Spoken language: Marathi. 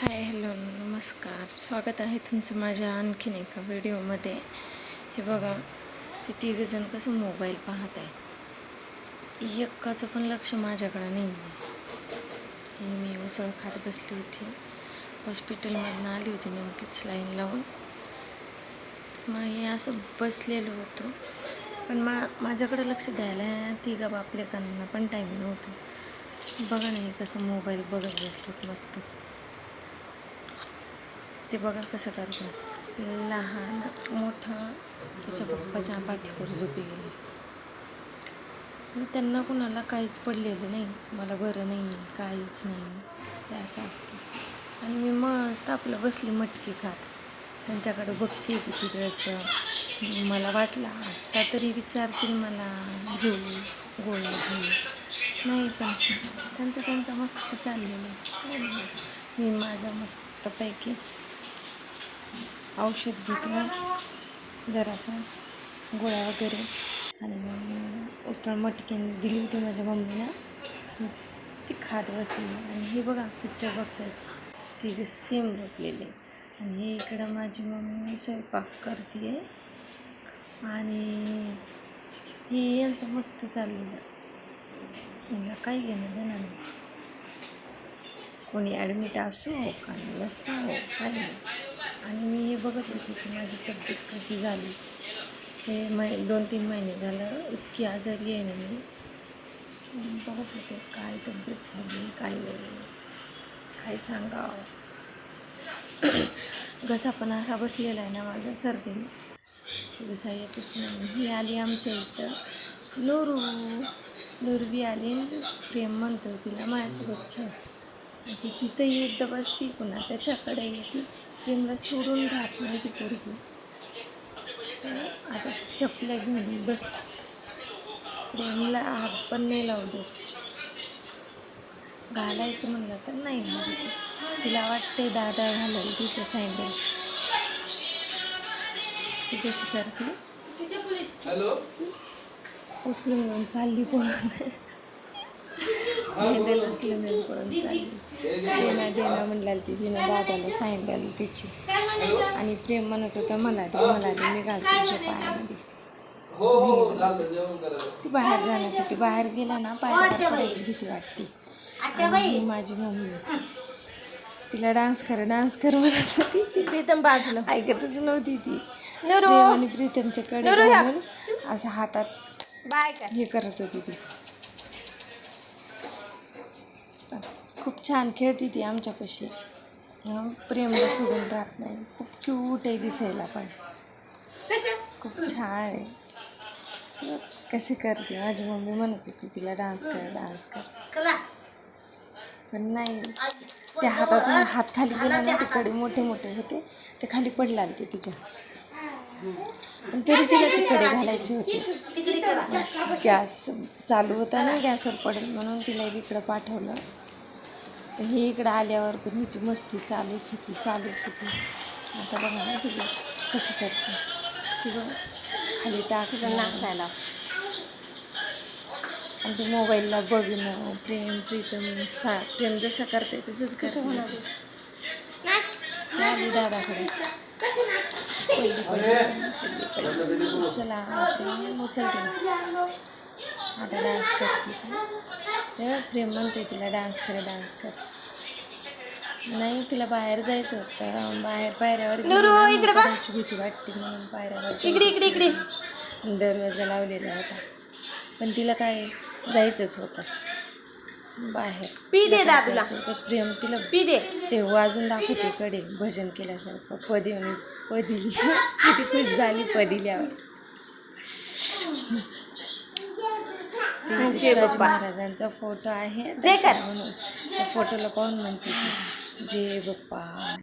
हाय हॅलो नमस्कार. स्वागत आहे तुमचं माझ्या आणखीन एका व्हिडिओमध्ये. हे बघा ते तिघजण कसं मोबाईल पाहत आहे. एकाचं पण लक्ष माझ्याकडं नाही आहे मी उसळ खात बसली होती. हॉस्पिटलमधनं आली होती नेमकीच लाईन लावून. मग हे असं बसलेलो होतो. पण मा माझ्याकडं लक्ष द्यायला तिघा बापलेकांना पण टाईम नव्हतं. बघा नाही कसं मोबाईल बघत बसतो मस्त. ते बघा कसं करतात. लहान मोठा त्याच्या पप्पाच्या पाठीवर झोपी गेले. त्यांना कुणाला काहीच पडलेलं नाही. मला बरं नाही काहीच नाही. हे असं असतं. आणि मी मस्त आपलं बसली मटकी खात. त्यांच्याकडे बघते की तिकडचं. मला वाटलं आत्ता तरी विचारतील मला जीव गोळ्या घेऊ नाही पण त्यांचं त्यांचं मस्त चाललेलं आहे. मी माझा मस्तपैकी औषध घेतलं. जरासं गोळ्या वगैरे. आणि मग उसळ मटकीने दिली होती माझ्या मम्मीनं ती खात बसली. आणि हे बघा पिक्चर बघतायत. तिघे सेम झोपलेले. आणि हे इकडं माझी मम्मी स्वयंपाक करते आणि हे यांचं मस्त चाललेलं. यांना काही घेणं देणं नाही. कोणी ॲडमिट असो का नसो काही नाही. आणि मी हे बघत होते की माझी तब्येत कशी झाली. हे मै दोन तीन महिने झालं इतकी आजारी आहे ना मी. बघत होते काय तब्येत झाली काय नाही. काय सांगावं. घसा पण असा बसलेला आहे ना माझा सर्दीने. घसा येतच नाही. ही आली आमच्या इथं. नोरू नोरवी आली प्रेम म्हणतो तिला माझ्यासोबत. खेळ ती तिथंही एकदा बसती पुन्हा त्याच्याकडे येते. प्रेमला सोडून राहत नाही ती पोरगी. आता चपल्या घेऊन बस प्रेमला हात पण नाही लावू देत. घालायचं म्हणलं तर नाही घालू देत. तिला वाटते दादा घालेल तिच्या सँडल ती कशी करते? उचलून चालली पळून चालली देना म्हणला ती तिनं दादाला सँडल तिची. आणि प्रेम म्हणत होता मला दे मला दे मी घालते तुझ्या पायामध्ये. ती बाहेर जाण्यासाठी बाहेर गेला ना पायावर पडायची भीती वाटते. ही माझी मम्मी तिला डान्स कर डान्स कर म्हणत होती. ती प्रीतम बाजूला. ऐकतच नव्हती ती. आणि प्रीतमच्या कडे घालून असं हातात बाय हे करत होती ती. खूप छान खेळती ती आमच्यापाशी. प्रेमला सोडून राहत नाही. खूप क्यूट आहे दिसायला पण. खूप छान आहे. कशी करते? माझी मम्मी म्हणत होती तिला डान्स कर डान्स कर. पण नाही. त्या हातातून हात खाली गेला ना तिकडे मोठे मोठे होते. ते खाली पडला ते तिच्या. पण तरी तिला तिकडे घालायचे होते. गॅस चालू होता ना गॅसवर पडेल म्हणून तिला तिकडं पाठवलं. तर ही इकडं आल्यावर पण हिची मस्ती चालूच होती चालूच होती आता बघा ना तिला कशी करते. ती बघ खाली टाकलं नाचायला. आणि ते मोबाईलला बघणं प्रेम प्रीतम सा प्रेम जसं करते तसंच करते. आली दादाकडे. चला उचलते. आता डान्स करते प्रेम म्हणते तिला डान्स कर डान्स कर. नाही तिला बाहेर जायचं होतं. बाहेर पायऱ्यावर भीती वाटते म्हणून पायऱ्यावर इकडे इकडे इकडे. दरवाजा लावलेला होता. पण तिला काय जायचंच होतं. बाहेर. पी दे दादूला. प्रेम तिला पी दे. ते वाजून दाखवते कडे भजन केल्यासारखं. पदी पदिली. किती खुश झाली पदिल्यावर. शिवाजी. महाराजांचा फोटो आहे जय कर. म्हणून त्या फोटोला पाहून म्हणते जय बाप्पा